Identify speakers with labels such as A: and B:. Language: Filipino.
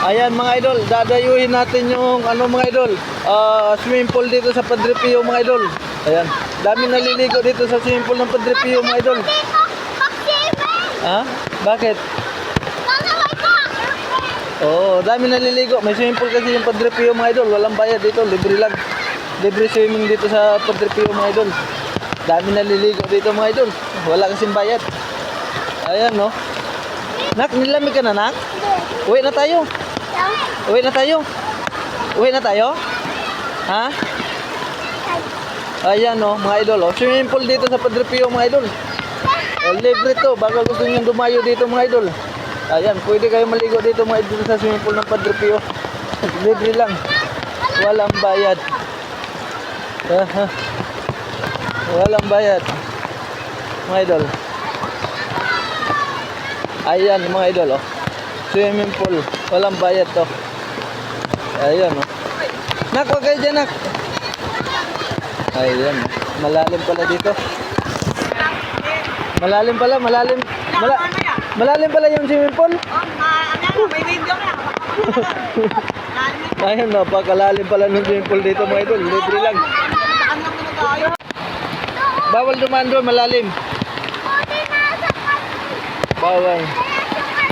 A: Ayan mga idol, dadayuhin natin yung ano mga idol, ah, swimming pool dito sa Padre Pio mga idol. Ayan, dami naliligo dito sa swimming pool ng Padre Pio mga idol. Ha? Bakit? Oo, dami naliligo. May swimming pool kasi yung Padre Pio mga idol. Walang bayad dito, libre lang. Libre swimming dito sa Padre Pio mga idol. Dami naliligo dito mga idol. Wala kasing bayad. Ayan no. Nak, nilamig ka na nak? Uwi na tayo. Uwi na tayo. Uwi na tayo? Ha? Ayan no, mga idol. Oh. Swimming pool dito sa Padre Pio mga idol. Oh, libre to. Baka gusto nyo dumayo dito mga idol. Ayan, pwede kayo maligo dito mga idol sa swimming pool ng Padre Pio. libre lang. Walang bayad. Walang bayad. Mga idol. Ayan mga idol oh. Swimming pool. Walang bayad to. Ayan oh. Nak, wag kayo dyan nak. Ayan. Malalim pala dito. Malalim pala, malalim. Mala, malalim pala yung swimming pool. Ayun, napakalalim pala ng swimming pool dito mga idol. Libre lang. Bawal dumaan doon, malalim. Bawal.